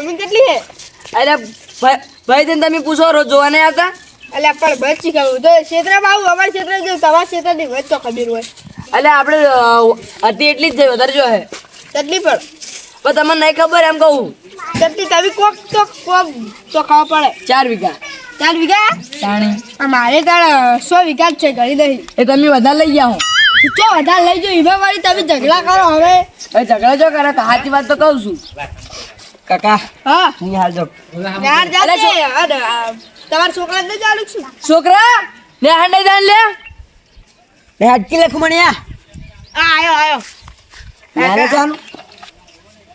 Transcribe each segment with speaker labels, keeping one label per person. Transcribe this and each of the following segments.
Speaker 1: જમીન કેટલી હે
Speaker 2: અરે ભાઈ તને તમે પૂછો રોજ જોવા નહીં આવતા?
Speaker 1: એટલે પણ બચી ગયું તો ક્ષેત્રમાં આવું અમારા ક્ષેત્ર જો તમારા ક્ષેત્રની વચ્ચે તો ખબર હોય.
Speaker 2: એટલે આપણે હતી એટલી જ છે વધારે જો હે.
Speaker 1: તેટલી પણ.
Speaker 2: પણ તમને નહીં ખબર એમ કહું.
Speaker 1: કેટલી તમે કોક તો કોક તો ખાવા પડે.
Speaker 2: ચાર વીઘા.
Speaker 1: ચાર વીઘા?
Speaker 2: તાણી.
Speaker 1: મારે તાર સો વીઘા જ છે ઘણી નહીં
Speaker 2: એ તમે વધારે લઈ જાઓ.
Speaker 1: ચો વધારે લઈ જાઓ એમાં વાળી તમે ઝઘડા કરો હવે.
Speaker 2: ઝઘડા જો કરે તો સાચી વાત તો કહું છું. કાકા
Speaker 1: હા.
Speaker 2: હું હાલ જો
Speaker 1: યાર જાતે અરે, આ, છોકરા ને ચાલુ છું.
Speaker 2: છોકરા લે હાંડ નહીં જાણ લે. લે હાટકી લખ મણિયા
Speaker 1: આ આયો આયો.
Speaker 2: જાનું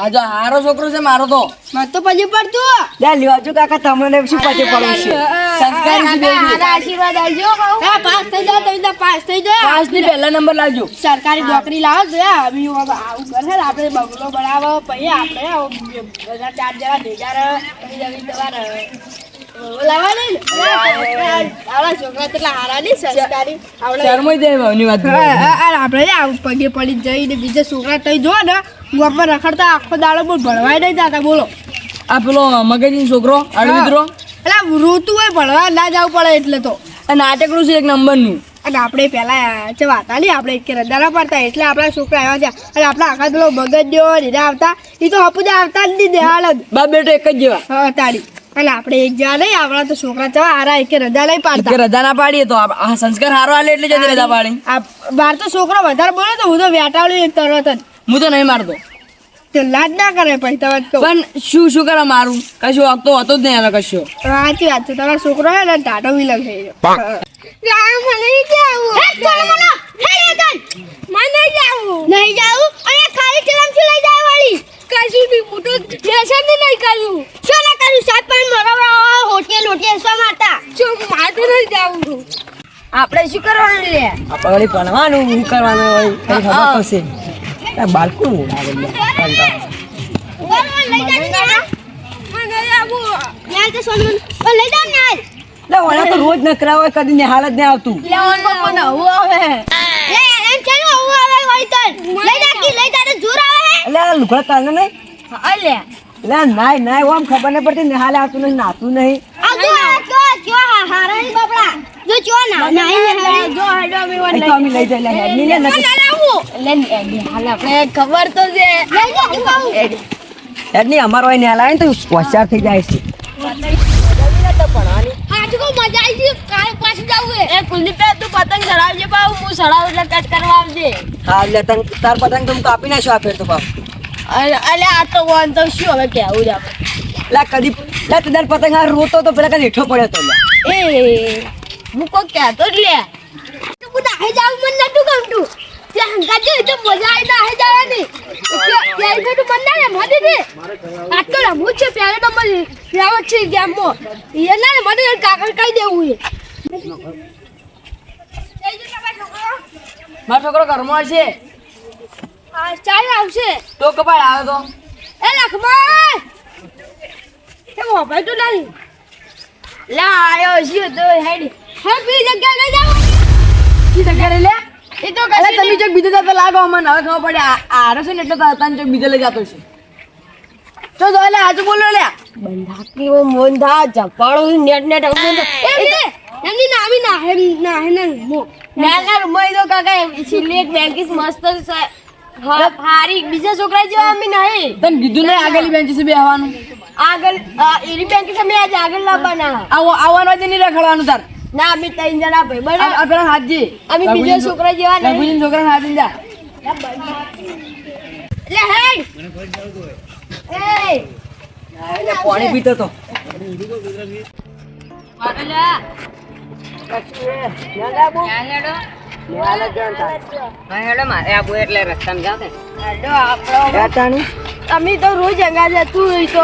Speaker 2: આ જો હારો છોકરો છે મારો તો.
Speaker 1: મત તો પછી પડતું
Speaker 2: લે લેવાજો કાકા તમને શું પછી પડું છે? સંસ્કારી છે બેબી.
Speaker 1: આશીર્વાદ આવજો હા પાસ થઈ જાઓ તમે તો પાસ થઈ જાઓ.
Speaker 2: પાસની પહેલા નંબર લાવજો.
Speaker 1: સરકારી નોકરી લાવો જો આવું આવું કરે આપણે બંગલો બનાવો પછી આપણે આવું બધા ચાર જણા ભેગા રહે પછી જમીન તમારે હારા આવું પગે પડી જઈને બીજા છોકરા તઈ જો ને ગામમાં રખડતા આખો દાડો બોલ ભણવાય નહીં જતા બોલો.
Speaker 2: આ પેલો મગજની છોકરો અડવિદ્રો
Speaker 1: એટલે ઋતુ હોય ભણવા ના જવું પડે એટલે તો.
Speaker 2: નાટકનું છે એક નંબરનું.
Speaker 1: અને આપણે પેલા જે વાતા નહીં આપણે કે રજાના પડતા એટલે આપણા છોકરા આવ્યા છે. અને આપણા આખા પેલો જેવો રીતે આવતા એ તો હપુજા આવતા જ નહીં દેહાડ
Speaker 2: બા બેટો એક જ જેવા.
Speaker 1: હા તારી એટલે આપણે એક જવા નહીં આપણા તો છોકરા ચવા આરા એક રજા નહીં પાડતા.
Speaker 2: રજા ના પાડીએ તો આ સંસ્કાર હારો આલે એટલે જતી રજા પાડી.
Speaker 1: બાર તો છોકરો વધારે બોલે તો હું તો વેટાળું એક તરત જ.
Speaker 2: હું તો નહીં મારતો.
Speaker 1: તે લાજ ના કરે પછી તમે
Speaker 2: પણ શું શું કરે મારું? કશું વાગતો હતો જ નહીં હવે કશું.
Speaker 1: સાચી વાત છે તમારો છોકરો હે ને ટાટો બી લખે મને નહીં જાવું અને ખાલી ચલામ લઈ જાય વાળી. કશું બી મોટું વ્યસન નહીં કર્યું શું ના કર્યું સાત પાંચ મરવા હોટે હોટેલ શું મારતા? શું મારતું નહીં જાવું આપણે શું કરવાનું લે?
Speaker 2: આપણે ભણવાનું શું કરવાનું હોય ખબર પડશે. બાળકો તો રોજ નકરા હોય કદી નિહાલ જ નહીં આવતું. એટલે આ લુગડા તારને નહીં? એટલે નાય નાય ઓમ ખબર નહીં પડતી નિહાલે આવતું નહીં નાતું નહીં. ની લે. નકર.
Speaker 1: ખબર તો છે.
Speaker 2: હેડ અમારો હોય નિહાલ આવે ને તો હોશિયાર થઈ જાય છે.
Speaker 1: મજા આવી ગઈ. કાલે પાછું જવું એ કુલદીપ તું પતંગ ચડાવજે પાઉ હું ચડાવ એટલે કટ કરવા આવજે.
Speaker 2: હા એટલે તન તાર પતંગ તો કાપી નાખ્યો આ ફેર તો બાપ.
Speaker 1: અલે આ તો વન શું હવે કેવું જ આપણે?
Speaker 2: કદી લે પતંગ આ રોતો તો પેલા કદી હેઠો પડ્યો તો
Speaker 1: એ હું કોઈ કહેતો જ લે. તું નાહી જાવ મને નતું ગમતું. ત્યાં હંગાજો તો મજા આવી નાહી જવાની. ત્યાં તો તું મને ના દે આ તો રમવું છે નંબર લેવો છે એ ના ને મને કાગળ કહી દેવું એ
Speaker 2: મારો છોકરો ઘરમાં છે?
Speaker 1: આ ચાલ આવશે.
Speaker 2: તો કપાળ આવે તો?
Speaker 1: એ લખમણ! એ મોબાઈલ તો નહીં. લા આવ્યો છે તો હેડ. હે બી જગ્યા લઈ જાવ
Speaker 2: કી જગ્યા લે.
Speaker 1: એ તો
Speaker 2: અરે તમે જો બીજો જતો લાગો મને હવે ખબર પડે આરો છે ને એટલે તો તને જો બીજો લઈ જતો છે. તો જો લે આજુ બોલો લે
Speaker 1: બંધાકી ઓ મોંધા જપાડો નેટ નેટ આવું એ એમની નામી ના હે ના હે ના મો તો કાકા સિલેટ બેંકીસ મસ્ત હા હારી. બીજા છોકરા જેવા અમે નહીં.
Speaker 2: તને કીધું ને આગળની બેન્ચ છે બેહવાનું
Speaker 1: આગળ આ એરી બેંકીસ અમે આજે આગળ લાવવાના.
Speaker 2: આવો આવવાનો જ નહીં રખડવાનું તાર.
Speaker 1: ના અમે ત્રણ જણા ભાઈ બરાબર.
Speaker 2: આ પેલા હાથજી.
Speaker 1: અમે બીજો છોકરા જેવા નહીં
Speaker 2: બીજો છોકરા હાજી જા.
Speaker 1: લે હેડ. એ
Speaker 2: પાણી પીતો તો.
Speaker 1: અમે તો રોજ અંગા જતું હોય તો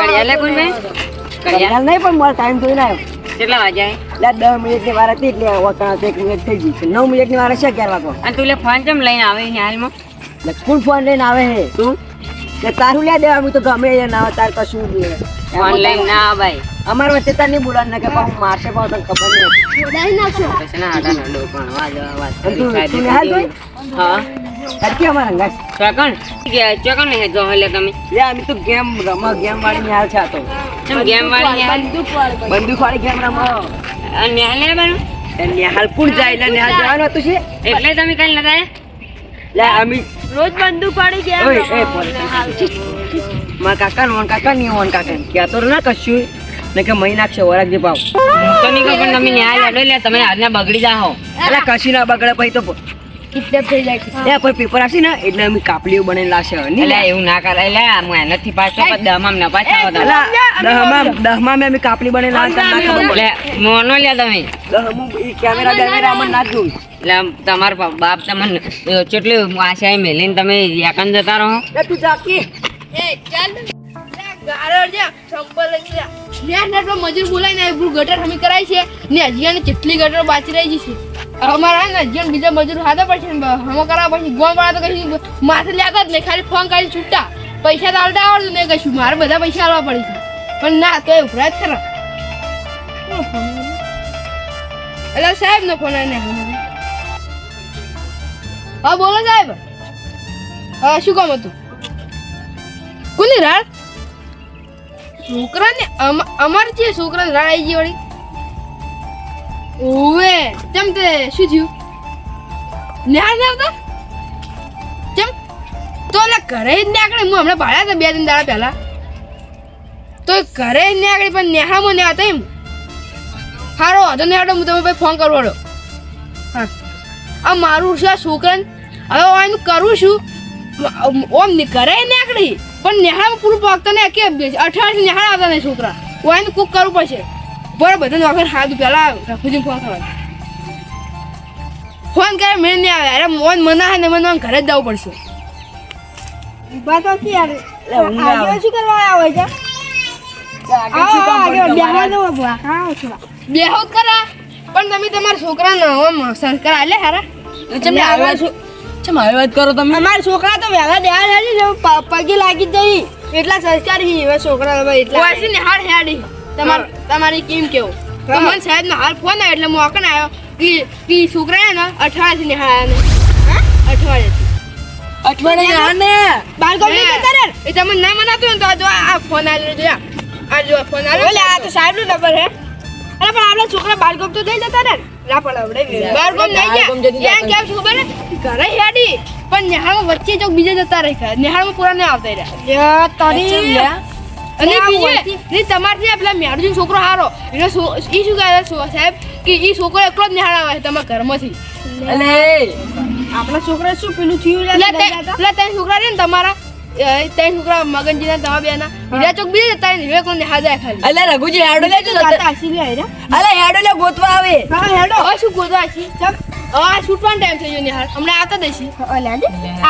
Speaker 2: નહીં પણ મારો ટાઈમ જોઈને આવ્યો.
Speaker 3: કેટલા વાગ્યા
Speaker 2: એટલે દસ મિનિટની વાર હતી એટલે વખણાં એક મિનિટ થઈ ગઈ છે. નવ મિનિટની વાર છે અગિયાર વાગો
Speaker 3: અને તું લે ફોન કેમ લઈને આવે છે હાલમાં?
Speaker 2: એટલે કોણ ફોન લઈને આવે છે? તું? કે તારું લે દેવા હું તો ગમે એ ના તાર કશું
Speaker 3: ફોન લઈને ના ભાઈ
Speaker 2: અમાર વચ્ચે તાર નહીં બોલવાનું ને કે પાછું મારશે પણ તને ખબર નહીં.
Speaker 1: જોડાઈ નાખશો
Speaker 3: પછી ના ના નડો પણ વાજ વાત
Speaker 2: તું
Speaker 3: સાહેબ
Speaker 2: જોઈ?
Speaker 3: હા.
Speaker 2: હરખી અમારા હંગાત.
Speaker 3: ચોકણ? કે ચોકણ જો હલે તમે?
Speaker 2: લે અમે તો ગેમ રમા ગેમ વાળી નિહાલ છે તો.
Speaker 3: ચમ ગેમ વાળી નિહાલ
Speaker 2: બંદૂક વાળી ગેમ રમા.
Speaker 3: આ નિહાલ ને બનો
Speaker 2: નિહાલ કોણ જાય? એટલે નિહાલ જવાનું હતું છે?
Speaker 3: એટલે તમે કાલ નતા
Speaker 2: લે અમે
Speaker 4: રોજ બંદૂક પાડી ગયા
Speaker 2: ઓય એ બોલ મારા કાકા ને કાકા ની ઓન કાકા. ક્યાં તો ના કશું. ને કે મહી નાખશે વરાક જે ભાવ
Speaker 3: તો નહીં પણ તમે ન્યાય એટલે તમે આજના બગડી જાઓ.
Speaker 2: એટલે કશું ના બગડે પછી તો
Speaker 4: કિડનેપ થઈ જાય
Speaker 2: એ કોઈ પેપર આપશે ને એટલે અમે કાપલીઓ બને લાશે નહીં
Speaker 3: એટલે એવું ના કરાય. લે આ મહેનતથી પાસ તો દહમાં ન પાસ થાવ તમે.
Speaker 2: અલા, દહમાં દહમાં અમે કાપલી બને લાશે
Speaker 3: મોનો લે તમે.
Speaker 2: દહમું ઈ કેમેરા બેમેરા અમને ના જોઈ
Speaker 3: એટલે તમારા બાપ તમને કેટલી આશા મેલીને તમે એકન જતા રહો.
Speaker 2: તું જાકી
Speaker 4: એ ચાલ. મજૂર બોલાય ને ગટર હમી કરાય છે. ને હજી કેટલી ગટર બાકી રહી છે. અમારા ને જેમ બીજા મજૂર હાથે પડશે ને હમો કરાવવા પછી ગોમ વાળા તો કશું માથે જ નહીં ખાલી ફોન કરી છૂટા. પૈસા તો આવડતા આવડતું નહીં કશું મારે બધા પૈસા આવવા પડે છે. પણ ના તો એ ઉભરા જ ખરા એટલે સાહેબ નો ફોન આવીને હા બોલો સાહેબ. હા શું કામ હતું? કોની રાડ? છોકરાને અમ- અમારે જે છોકરાને રાડ આવી ગઈ વળી. ઓવે, કેમ તે શું થયું? ન્યા ના આવતા? કેમ? તો એટલે ઘરે જ નીકળે હું હમણાં ભાડ્યા હતા બે ત્રણ દાડા પહેલા. તો ઘરે જ નીકળી પણ નેહામાં ને હતા એમ. હારો, વાંધો નહીં હાડો હું તમે ભાઈ ફોન કરવો હા. આ મારું છે આ છોકરાને. હવે હું કરું છું. ઓમ ઘરે નીકળી પણ નેહામાં પૂરું પાકતા ને કે અઠવાડિયે નેહાળ આવતા નહીં છોકરા. હું એનું કુક કરવું પડશે. બરાબર બધાને વખત હાથ પેલા રખુજી ફોન કરવા ફોન કરે મેં નહીં આવે. અરે મોન મના હે ને મને ઘરે જ જવું પડશે. ઊભા તો કે યાર
Speaker 2: આવે.
Speaker 4: શું કરવા આવ્યા હોય છે. બેહો કરા. પણ તમે તમારા છોકરાને ઓમ સંસ્કાર આલે હારા.
Speaker 2: ચમ આવ્યા છો? ચમ આવી વાત કરો તમે?
Speaker 4: અમારા છોકરા તો વહેલા દેવા ને પ- પગે લાગી જ જઈ એટલા સંસ્કાર હી હવે છોકરા એટલા. ને હાડ હેડી. તમાર તમારી કેમ કેવું? તો મને સાહેબ નો હાલ ફોન આવ્યો એટલે હું અકન આવ્યો. કે કે છોકરા હે ને. અઠવાડિયે થી નિહાળ્યા ને અઠવાડિયે
Speaker 2: અઠવાડિયે ને
Speaker 4: બાળકો ને. જતા રે એ તમને ના મનાતું ને તો જો આ ફોન આવ્યો જો આ. જો ફોન આવ્યો ઓલે આ તો સાહેબ નો નંબર હે. અરે પણ આપણા છોકરા બાળકો તો થઈ જતા ને. ના પણ આપણે બાળકો નહીં ગયા. ત્યાં કેમ ખબર હે? ઘરે હેડી. પણ નેહાળમાં વચ્ચે જો બીજે જતા રહ્યા. નેહાળમાં પૂરા નહીં આવતા રહ્યા.
Speaker 2: લે?
Speaker 4: અને બીજે ને તમારથી આ પેલા મેરજી છોકરો હારો. એને ઈ શું કહે છે સાહેબ કે ઈ છોકરો એકલો જ નિહાળાવે છે તમારા ઘરમાંથી.
Speaker 2: અને
Speaker 4: આપણા છોકરા શું પેલું થયું એટલે ત્યાં છોકરા રે ને તમારા. ત્રણ છોકરા મગનજી ના બેના. હીરા ચોક બીજે જતા રહે ને જાય ખાલી.
Speaker 2: અલે રઘુજી હેડો લેજો અલે હેડો. લે ગોતવા આવે.
Speaker 4: હવે શું ગોતો આછી ચમ આ છૂટવાનો ટાઈમ થઈ ગયો નિહાળ હમણાં આવતા દેશી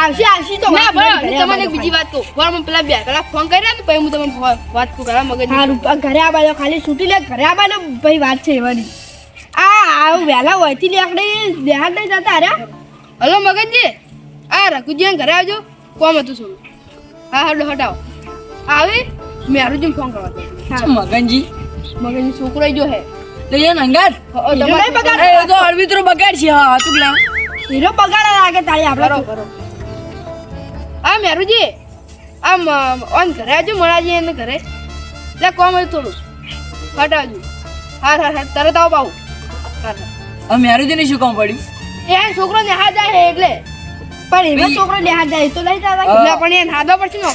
Speaker 4: આવશે આવશે તો ના બરાબર તમને એક બીજી વાત કહું. વાર મને પેલા બે પેલા ફોન કર્યા ને પછી હું તમને વાત કરું કરા મગજ
Speaker 1: હારું ઘરે આવવાનો ખાલી છૂટી લે ઘરે આવવાનો ભાઈ વાત છે એવાની. આ આ વહેલા હોયથી લેકડી બહાર નહીં જતા અરે
Speaker 4: હલો મગનજી. આ રઘુજી ઘરે આવજો. કોમ હતું થોડું. હા હડો હટાવો. આવે? મેં હારુજી ફોન કરવા દે
Speaker 2: મગનજી.
Speaker 4: મગનજી છોકરો જો હે.
Speaker 2: તો એ નંગાત
Speaker 4: તમારે
Speaker 1: બગાડ.
Speaker 2: એ તો અળવિત્રો બગાડ છે હા ચુકલા
Speaker 1: હીરો બગાડા લાગે તાળી આપણે
Speaker 4: કરો આ મેરુજી. આમ ઓન ઘરે આવજો મળાજી એને ઘરે. લે કોમ હતું થોડું. હટાવજો. હા હા હા તરત આવો પાવું હા હાર
Speaker 2: મેરુજી ને શું કામ પડ્યું?
Speaker 4: એ છોકરો ને હા જાય હે એટલે.
Speaker 1: પણ એમાં છોકરો લેહાર જાય તો લઈ જતા
Speaker 4: એટલે પણ એને હાદવા પડશે ને.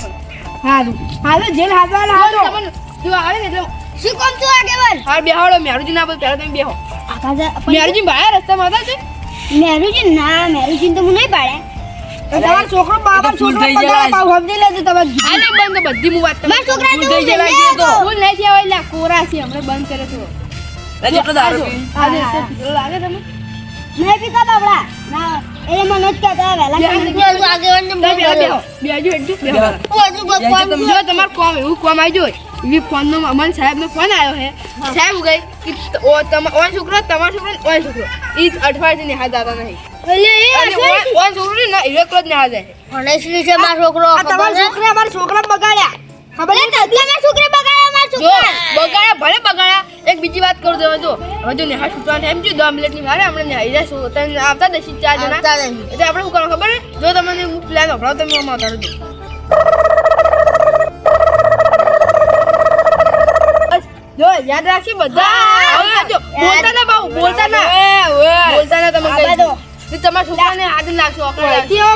Speaker 1: હારું. હાલો જેલ
Speaker 4: જો
Speaker 1: હાલો
Speaker 4: જો આવે ને એટલે?
Speaker 1: શું કોમ તું આગેવાન
Speaker 4: હા બેહાડો મેરુજી ના પહેલા તમે બેહો. મેરુજી ભાયા રસ્તામાં હતા છે
Speaker 1: મેરુજી ના મેરુજી તો હું નહીં પાડે. તમારો છોકરો બાબા
Speaker 2: તો
Speaker 1: છોકરો
Speaker 2: થઈ જાય
Speaker 1: પાવ સમજી લેજો તમે
Speaker 4: આને બંધ બધી હું વાત
Speaker 1: મારા છોકરા
Speaker 2: તો થઈ જાય તો.
Speaker 4: ભૂલ નહીં થયા હોય એટલે કોરા છે હમણે બંધ કરે તો
Speaker 2: લે જેટલો દારૂ પી.
Speaker 4: આજે
Speaker 1: હા, હા.
Speaker 4: લાગે તમે
Speaker 1: નહીં પીતા બાબડા ના. એ મને જ કહેતા વહેલા
Speaker 4: તમે બેહો, બેહો. બેહજો એટલું, બેહો. જો તમારું કોમ એવું કોમ આવી એવી ફોનનો અમન સાહેબનો ફોન આવ્યો છે સાહેબ ગઈ કે ઓ તમા- છોકરો તમારો છોકરો ને ઓન છોકરો. જ અઠવાડિયે નિહાળ દાદા નહીં. ઓન- ઓન છોકરો ને ના જ નિહાળ જાય
Speaker 1: આ તમારા છોકરા અમારા છોકરા બગાડ્યા. ખબર છે?
Speaker 4: જો બગાડ્યા ભલે બગાડ્યા. એક બીજી વાત કરું તો જો હવે જો નેહા છૂટવાની એમ જો દસ મિનિટની વાર હમણાં નેહાઈ જાય શું તમે આવતા દસી ચાર જણા. એટલે આપણે શું કરવાનું ખબર જો તમને હું પ્લાન વપરાવ તમે આમાં કરો જો યાદ રાખી બધા. હવે જો, બોલતા ના બાબુ બોલતા ના બોલતા ના તમે કઈ દો તમારા છોકરાને આગળ લાગશો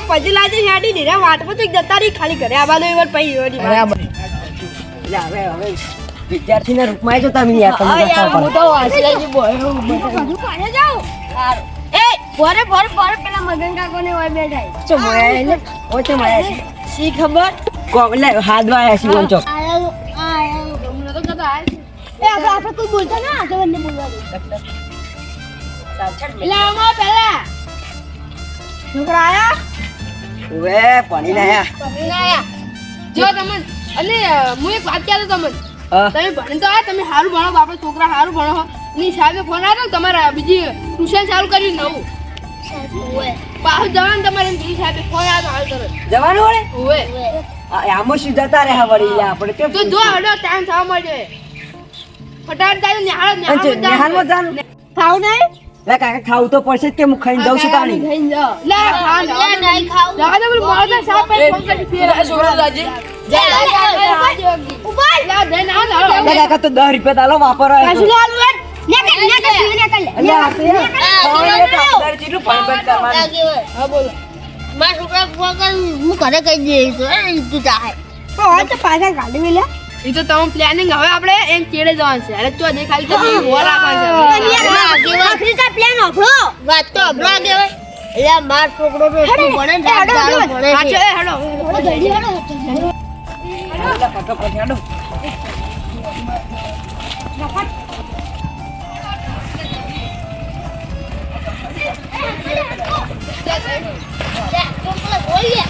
Speaker 4: પછી લાજે હેડી ને વાટ પર તો જતા રહી ખાલી ઘરે. આવવાનો એવાર વાત.
Speaker 2: હવે હવે. વિદ્યાર્થીના રૂપમાં જો તમે યાર તમે રસ્તા પર.
Speaker 5: બધું પાડે જાઓ એ ભરે ભરે ભરે પેલા મગન કાકોને હોય બેઠાય
Speaker 2: છો મળ્યા એટલે? ઓછો મળ્યા છે
Speaker 4: સી ખબર?
Speaker 2: એટલે હાથ વાયા છે? વંચો
Speaker 5: આયો આયો
Speaker 4: ગમનો તો કદા આયા
Speaker 5: એ આપણે આપણે કોઈ બોલતા ના આગળ બંને બોલવા દે. એટલે આમાં પેલા.
Speaker 4: છોકરા આયા?
Speaker 2: ઓવે પાણી ના આયા.
Speaker 5: પકડીને આયા.
Speaker 4: જો તમે અને હું એક વાત કહેતો તમને.
Speaker 2: હા.
Speaker 4: તમે ભણી તો તમે સારું ભણો બાપા છોકરા સારું ભણો ની સાહેબે ફોન આવ્યો તમારે બીજી ટ્યુશન ચાલુ કરી નવું. પાછું જવાનું તમારે એમ બીજી સાહેબે ફોન આવ્યો હાલ તરત.
Speaker 2: જવાનું હોય
Speaker 4: હોય
Speaker 2: આ આમાં શું જતા રહ્યા વળી આપણે કેમ
Speaker 4: તો જો હડો ટાઈમ થવા મળ્યો ફટાફટ જાય નિહાળો
Speaker 2: અંચે, નિહાળમાં જાનું?
Speaker 4: ખાવ નહીં?
Speaker 2: લે કાકા ખાવું તો પડશે કે હું ખાઈને દઉં છું તાણી
Speaker 4: લે ખા
Speaker 5: લે નહીં ખાવું.
Speaker 4: જવા બોલ મોડો થાય સાહેબ ફોન કરી ફેર છોકરો દાજી.
Speaker 5: ઊભા
Speaker 4: લા દે. ના ના
Speaker 2: લે કાકા તો દસ રૂપિયા તાલો વાપરવા
Speaker 4: કાશું લાલુ હેડ
Speaker 5: ને કે ને કે ને કે
Speaker 2: એટલે આ તો યાર, ખાવાનું એટલે આપણે જેટલું પાણી બંધ કરવાનું.
Speaker 4: હા બોલો.
Speaker 5: મારા છોકરા વગર હું ઘરે કહી દઈશ તો એ તું ચાહે
Speaker 4: તો પાછા ગાડી મેલ્યા એ તો તમે પ્લાનિંગ હવે આપણે એમ કેડે જવાનું છે અરે તો દેખાય તો ઊભો રાખવાનું છે
Speaker 5: પ્લાન આપણો વાત તો એટલે માર છોકરો તો એટલું ભણે ને સાહેબ ભણે છે
Speaker 4: ચલે હેડો
Speaker 5: જલ્દી હેડો.
Speaker 2: એટલે ફટાફટ હેડો.
Speaker 4: તમે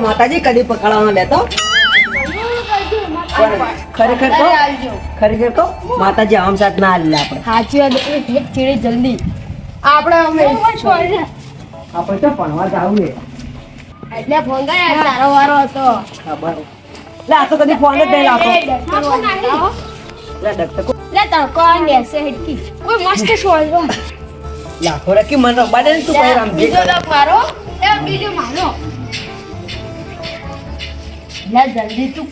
Speaker 2: માતાજી કદી પકડવાનો લેતો ખરેખર તો ખરેખર તો માતાજી આમ સાથ ના આલે આપણે
Speaker 4: સાચી વાત એ ચેડે જલ્દી. આપણે અમે
Speaker 2: આપણે તો ભણવા જાવું
Speaker 5: એટલે ફોન કર્યા તારો વારો હતો.
Speaker 2: ખબર લે આ તો કદી ફોન જ નહીં લાવતો લે ડક્ટર
Speaker 5: લે તડકો બેસે હેડકી.
Speaker 4: કોઈ મસ્ત શોલ
Speaker 2: લાખો રકી મન રંબાડે ને તું પછી રમજે
Speaker 4: બીજો લગ મારો. એ બીજો મારો.
Speaker 5: લે જલ્દી તું.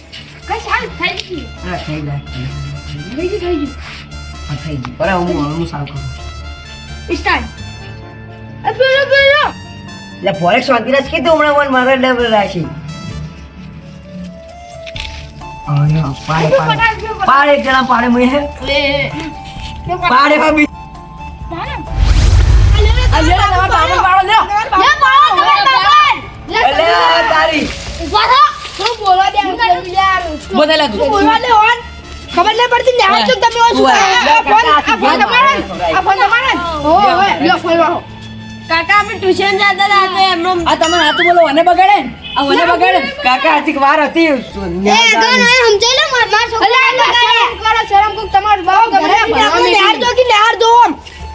Speaker 5: કઈ સારું થઈ ગઈ
Speaker 2: હા થઈ જાય
Speaker 5: થઈ ગઈ થઈ ગઈ
Speaker 2: હા થઈ ગયું. બરાબર હું હું સારું કરું.
Speaker 5: સ્ટાર્ટ એ
Speaker 2: ફોરેક્સ શાંતિરાજ કીધું હમણાં મને મારે ડબલ રાખી પાડે. પાડે પાડે એક જણા પાડે મુએ પાડે ભાભી
Speaker 4: ખબર નહીં પડતી ને હાલ તો તમે
Speaker 5: કાકા અમે ટ્યુશન જતા હતા તો એમનો
Speaker 2: આ તમારે હાથ બોલો મને બગાડે? આ મને બગાડે? કાકા આથી વાર હતી.
Speaker 5: એ તો નહીં સમજાય લે માર માર છોકરા
Speaker 4: શરમ કરો શરમ કોક તમારો બાવો ગમે નેહાર દો કે નેહાર દો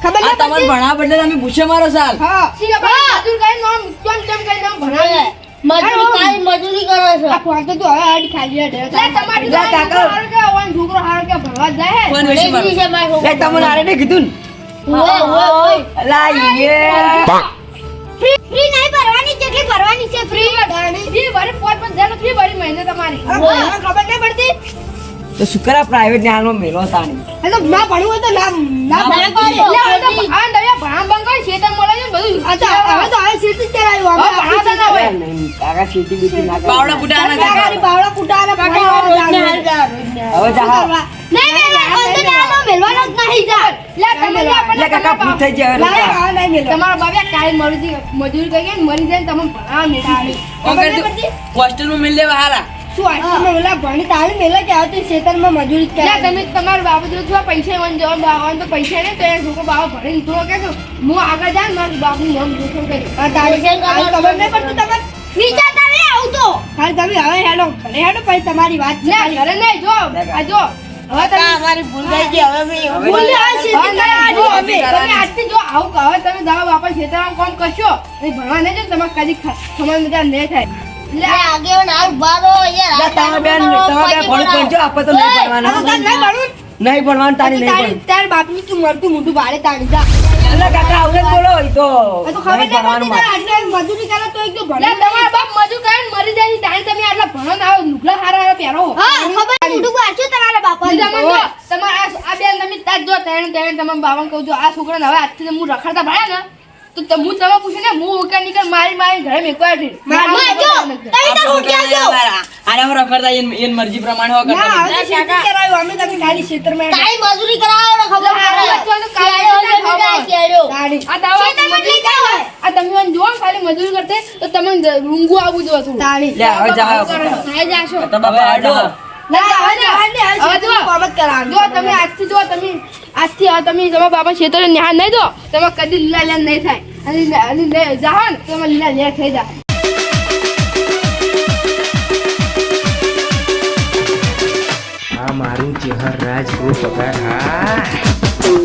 Speaker 4: ખબર
Speaker 2: આ તમાર ભણા બદલે તમે ભૂછે મારો સાલ.
Speaker 4: હા. સી છે મજૂર કઈ નામ કેમ કેમ કઈ નામ ભણાવે?
Speaker 5: મજૂરી કાઈ મજૂરી કરો છો?
Speaker 4: આ ફોન તો હવે હાડી ખાલી હે તમારી
Speaker 2: કાકા.
Speaker 4: હારો કે ઓન છોકરો હારો કે ભણવા જાય? હે
Speaker 2: કોણ વિશે મારો?
Speaker 5: વેચી છે માર
Speaker 2: તમને આરે કીધું ને. અલા યે
Speaker 5: ફ્રી ફ્રી નહીં ભરવાની જેટલી ભરવાની છે ફ્રી
Speaker 4: ફ્રી ભરી પોત પણ જેનો ફ્રી ભરી મહિને તમારી ખબર નહીં પડતી
Speaker 2: તો શુક્રા પ્રાઇવેટ ને હાલમાં મેલો તાણી
Speaker 4: એ તો ના ભણવું હોય તો ના ના
Speaker 5: ના ભણવું
Speaker 4: એટલે તો
Speaker 5: તો
Speaker 4: આ નવા ભણા બંગાળ શેતર મળે છે બધું અચ્છા હવે તો આ શેતી જ કરાયું હવે ભણાતા ના હોય
Speaker 2: કાકા સીટી બીટી ના કરે.
Speaker 4: બાવડા કુટાના
Speaker 5: રોજને હાલ જા રોજને હાલ.
Speaker 2: હવે જા.
Speaker 5: નહીં નહીં અંદર નાનો મેલવાનો જ નહીં જા
Speaker 4: લે તમે લે આપણને
Speaker 2: લે કાકા ભૂત થઈ જાય.
Speaker 4: તમારા બાબા કાલે મરી મજૂર કરી ને મરી જાય ને તમે ભણા મેળાવી ખબર નહીં પડતી?
Speaker 6: હોસ્ટેલમાં મિલ લેવા હારા.
Speaker 4: શું આશ્રમમાં ઓલા ભણી તાળી મેલા કે આવતી શેતરમાં મજૂરી કરે. તમે તમારા બાબા જો જો પૈસા વન જવા બાવા તો પૈસા ને તો એ છોકરો બાવા ભણી લીધો કે હું આગળ જાય ને મારું બાપનું નામ જોખમ કરી. આ તાળી
Speaker 5: પૈસા
Speaker 4: ખબર નહીં પડતી તમે
Speaker 5: નીચે તારે આવું તો.
Speaker 4: ખાલી તમે હવે હેડો ઘરે હેડો પછી તમારી વાત ના ઘરે નહીં જો આ જો. હવે તમે
Speaker 2: અમારી ભૂલ થઈ ગઈ હવે
Speaker 4: ભૂલ જો તમે આજથી જો આવું કહો, તમે દાવા બાપા ખેતરમાં કામ કરશો? નહીં ભણવા નહીં જો તમારે કદી ખ- ખબર મજા નહીં થાય. એટલે
Speaker 5: આગેવાન હાલ બારો યાર
Speaker 2: લા, બેન તમારે બેન ભણવું. પડશે આપણે તો નહીં
Speaker 4: આ નહીં
Speaker 2: ભણવાનું
Speaker 4: ભણવું?
Speaker 2: નહીં ભણવાનું તારી નહીં
Speaker 4: તારી બાપની તું મરતું મોઢું ભાડે તારી જા.
Speaker 2: અલા કાકા આવું બોલો ઈ તો
Speaker 4: તો ખબર
Speaker 2: નહીં
Speaker 4: નહીં પડતી તારે મજૂરી કરે તો એક તો ભણે તમારા બાપ મજૂર કરે ને મરી જાય છે, તમે આટલા ભણો ના આવો લુગડા હારા હારા પહેરો.
Speaker 5: હા ખબર વાંચ્યું તમારા બાપા
Speaker 4: તમારે આ બેન તમે તાર જો તેણે તેણે તમે બાબાને કહું છું આ છોકરાને હવે આજથી હું રખડતા ભણ્યા ને તો હું તમે પૂછ્યું ને હું નીકળ મારી મારી ઘરે મેકવા
Speaker 5: તમે તો જો
Speaker 2: આને હું રખડતા એન- એન મરજી પ્રમાણે હો કરતા
Speaker 4: ના અમે તમે ખાલી ખેતરમાં
Speaker 5: કાઈ મજૂરી કરાવો ખબર પડે.
Speaker 4: આ દાવા તમે મને જુઓ ખાલી મજૂરી કરતે તો તમે રૂંગું આવું જો થોડું તાળી.
Speaker 2: લે, હવે જાઓ.
Speaker 5: જાશો.
Speaker 2: તો બાપા આડો.
Speaker 4: જો તમે આજથી જો તમે આજથી હવે તમે તમારા બાપા ખેતરે ન્યા નહીં દો તમે કદી લીલા લેન નહીં થાય. અને જાઓ ને તમે લીલા લે થઈ જાય.
Speaker 7: આ મારું ચહેર રાજ ગ્રુપ પગાર. હા